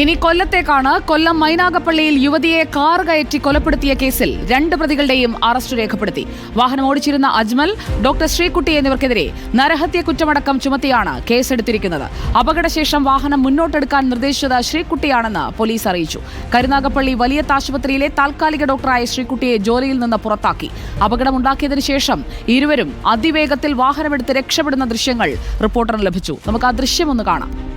ഇനി കൊല്ലത്തേക്കാണ് കൊല്ലം മൈനാഗപ്പള്ളിയിൽ യുവതിയെ കാർ കയറ്റി കൊലപ്പെടുത്തിയ കേസിൽ രണ്ട് പ്രതികളുടെയും അറസ്റ്റ് രേഖപ്പെടുത്തി. വാഹനം ഓടിച്ചിരുന്ന അജ്മൽ ഡോക്ടർ ശ്രീകുട്ടി എന്നിവർക്കെതിരെ നരഹത്യ കുറ്റമടക്കം ചുമത്തിയാണ് കേസെടുത്തിരിക്കുന്നത്. അപകടശേഷം വാഹനം മുന്നോട്ടെടുക്കാൻ നിർദ്ദേശിച്ചത് ശ്രീകുട്ടിയാണെന്ന് പോലീസ് അറിയിച്ചു. കരുനാഗപ്പള്ളി വലിയ ആശുപത്രിയിലെ താൽക്കാലിക ഡോക്ടറായ ശ്രീകുട്ടിയെ ജോലിയിൽ നിന്ന് പുറത്താക്കി. അപകടമുണ്ടാക്കിയതിനു ശേഷം ഇരുവരും അതിവേഗത്തിൽ വാഹനമെടുത്ത് രക്ഷപ്പെടുന്ന ദൃശ്യങ്ങൾ റിപ്പോർട്ടറിന് ലഭിച്ചു. നമുക്ക് ആ ദൃശ്യം ഒന്ന് കാണാം.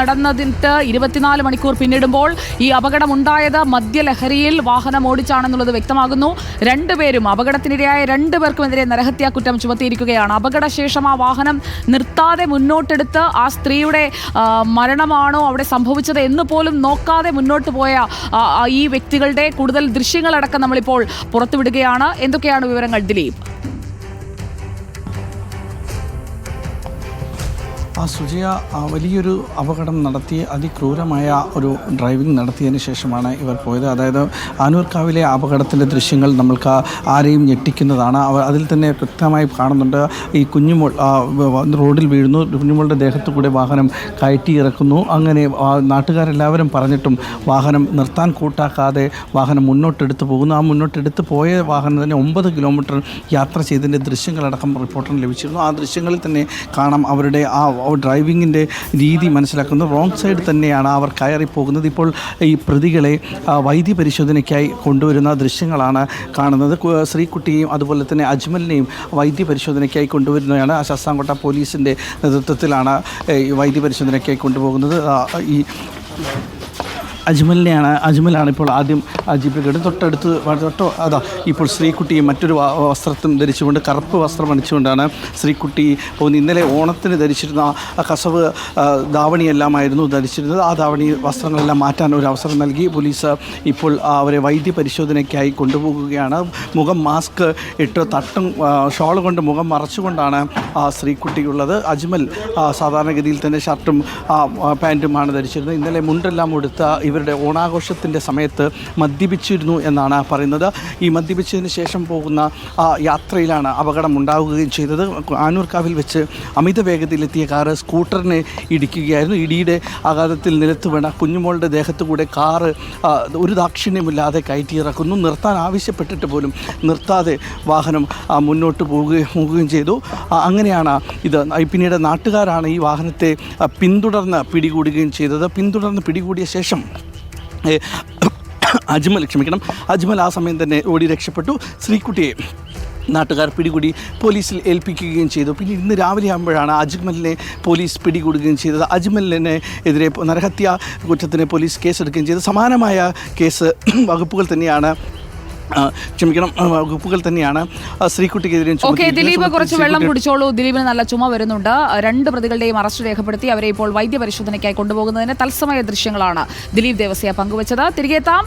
നടന്നതിട്ട് ഇരുപത്തിനാല് മണിക്കൂർ പിന്നിടുമ്പോൾ ഈ അപകടമുണ്ടായത് മദ്യലഹരിയിൽ വാഹനം ഓടിച്ചാണെന്നുള്ളത് വ്യക്തമാകുന്നു. രണ്ടുപേരും അപകടത്തിനിരയായ രണ്ടുപേർക്കുമെതിരെ നരഹത്യാ കുറ്റം ചുമത്തിയിരിക്കുകയാണ്. അപകടശേഷം ആ വാഹനം നിർത്താതെ മുന്നോട്ടെടുത്ത് ആ സ്ത്രീയുടെ മരണമാണോ അവിടെ സംഭവിച്ചത് എന്ന് പോലും നോക്കാതെ മുന്നോട്ട് പോയ ഈ വ്യക്തികളുടെ കൂടുതൽ ദൃശ്യങ്ങളടക്കം നമ്മളിപ്പോൾ പുറത്തുവിടുകയാണ്. എന്തൊക്കെയാണ് വിവരങ്ങൾ ദിലീപ്? ആ സുജയ വലിയൊരു അപകടം നടത്തി അതിക്രൂരമായ ഒരു ഡ്രൈവിംഗ് നടത്തിയതിന് ശേഷമാണ് ഇവർ പോയത്. അതായത് ആനൂർക്കാവിലെ അപകടത്തിന്റെ ദൃശ്യങ്ങൾ നമ്മൾക്ക് ആരെയും ഞെട്ടിക്കുന്നതാണ്. അവർ അതിൽ തന്നെ വ്യക്തമായി കാണുന്നുണ്ട് ഈ കുഞ്ഞുമോൾ റോഡിൽ വീഴുന്നു കുഞ്ഞുമോളുടെ ദേഹത്ത് കൂടെ വാഹനം കയറ്റി ഇറക്കുന്നു. അങ്ങനെ നാട്ടുകാരെല്ലാവരും പറഞ്ഞിട്ടും വാഹനം നിർത്താൻ കൂട്ടാക്കാതെ വാഹനം മുന്നോട്ടെടുത്ത് പോകുന്നു. ആ മുന്നോട്ടെടുത്ത് പോയ വാഹനം തന്നെ ഒമ്പത് കിലോമീറ്റർ യാത്ര ചെയ്തതിന്റെ ദൃശ്യങ്ങളടക്കം റിപ്പോർട്ടിന് ലഭിച്ചിരുന്നു. ആ ദൃശ്യങ്ങളിൽ തന്നെ കാണാം അവരുടെ ആ ഡ്രൈവിങ്ങിന്റെ രീതി മനസ്സിലാക്കുന്നത് റോങ് സൈഡ് തന്നെയാണ് അവർ കയറിപ്പോകുന്നത്. ഇപ്പോൾ ഈ പ്രതികളെ വൈദ്യ പരിശോധനയ്ക്കായി കൊണ്ടുവരുന്ന ദൃശ്യങ്ങളാണ് കാണുന്നത്. ശ്രീകുട്ടിയെയും അതുപോലെ തന്നെ അജ്മലിനെയും വൈദ്യ പരിശോധനയ്ക്കായി കൊണ്ടുവരുന്നതാണ്. ശസ്താംകോട്ട പോലീസിന്റെ നേതൃത്വത്തിലാണ് വൈദ്യ പരിശോധനയ്ക്കായി കൊണ്ടുപോകുന്നത്. ഈ അജ്മലിനെയാണ് അജ്മലാണ് ഇപ്പോൾ ആദ്യം കയറി തൊട്ടടുത്ത് തൊട്ടോ അതാ ഇപ്പോൾ ശ്രീകുട്ടിയെ മറ്റൊരു വസ്ത്രത്തും ധരിച്ചുകൊണ്ട് കറുപ്പ് വസ്ത്രം അണിച്ചുകൊണ്ടാണ് ശ്രീകുട്ടി പോകുന്നത്. ഇന്നലെ ഓണത്തിന് ധരിച്ചിരുന്ന കസവ് ധാവണിയെല്ലാമായിരുന്നു ധരിച്ചിരുന്നത്. ആ ധാവണി വസ്ത്രങ്ങളെല്ലാം മാറ്റാൻ ഒരു അവസരം നൽകി. പോലീസ് ഇപ്പോൾ അവരെ വൈദ്യ പരിശോധനയ്ക്കായി കൊണ്ടുപോകുകയാണ്. മുഖം മാസ്ക് ഇട്ട് തട്ടും ഷോൾ കൊണ്ട് മുഖം മറച്ചുകൊണ്ടാണ് ആ ശ്രീകുട്ടിയുള്ളത്. അജ്മൽ സാധാരണഗതിയിൽ തന്നെ ഷർട്ടും പാന്റുമാണ് ധരിച്ചിരുന്നത്. ഇന്നലെ മുണ്ടെല്ലാം ഉടുത്ത ഇവരുടെ ഓണാഘോഷത്തിന്റെ സമയത്ത് മദ്യപിച്ചിരുന്നു എന്നാണ് പറയുന്നത്. ഈ മദ്യപിച്ചതിന് ശേഷം പോകുന്ന യാത്രയിലാണ് അപകടം ഉണ്ടാവുകയും ചെയ്തത് ആനൂർക്കാവിൽ വെച്ച് അമിത വേഗതയിലെത്തിയ കാറ് സ്കൂട്ടറിനെ ഇടിക്കുകയായിരുന്നു. ഇടിയുടെ ആഘാതത്തിൽ നിലത്ത് വീണ കുഞ്ഞുമോളുടെ ദേഹത്തു കൂടെ കാറ് ഒരു ദാക്ഷിണ്യമില്ലാതെ കയറ്റിയിറക്കുന്നു. നിർത്താൻ ആവശ്യപ്പെട്ടിട്ട് പോലും നിർത്താതെ വാഹനം മുന്നോട്ട് പോവുകയും പോവുകയും ചെയ്തു. അങ്ങനെയാണ് ഇത്. പിന്നീട് നാട്ടുകാരാണ് ഈ വാഹനത്തെ പിന്തുടർന്ന് പിടികൂടുകയും ചെയ്തത്. പിന്തുടർന്ന് പിടികൂടിയ ശേഷം അജ്മൽ ക്ഷമിക്കണം അജ്മൽ ആ സമയം തന്നെ ഓടി രക്ഷപ്പെട്ടു. ശ്രീക്കുട്ടിയെ നാട്ടുകാർ പിടികൂടി പോലീസിൽ ഏൽപ്പിക്കുകയും ചെയ്തു. പിന്നെ ഇന്ന് രാവിലെ ആകുമ്പോഴാണ് അജ്മലിനെ പോലീസ് പിടികൂടുകയും ചെയ്തത്. അജ്മലിനെ എതിരെ നരഹത്യ കുറ്റത്തിന് പോലീസ് കേസെടുക്കുകയും ചെയ്തു. സമാനമായ കേസ് വകുപ്പുകൾ തന്നെയാണ് ക്ഷമിക്കണം വകുപ്പുകൾ തന്നെയാണ് ശ്രീകുട്ടിക്കെതിരെയും ഓക്കെ ദിലീപ് കുറച്ച് വെള്ളം കുടിച്ചോളൂ. ദിലീപിന് നല്ല ചുമ വരുന്നുണ്ട്. രണ്ട് പ്രതികളുടെയും അറസ്റ്റ് രേഖപ്പെടുത്തി അവരെ ഇപ്പോൾ വൈദ്യപരിശോധനയ്ക്കായി കൊണ്ടുപോകുന്നതിന് തത്സമയ ദൃശ്യങ്ങളാണ് ദിലീപ് ദേവസ്യ പങ്കുവച്ചത്. തിരികെ എത്താം.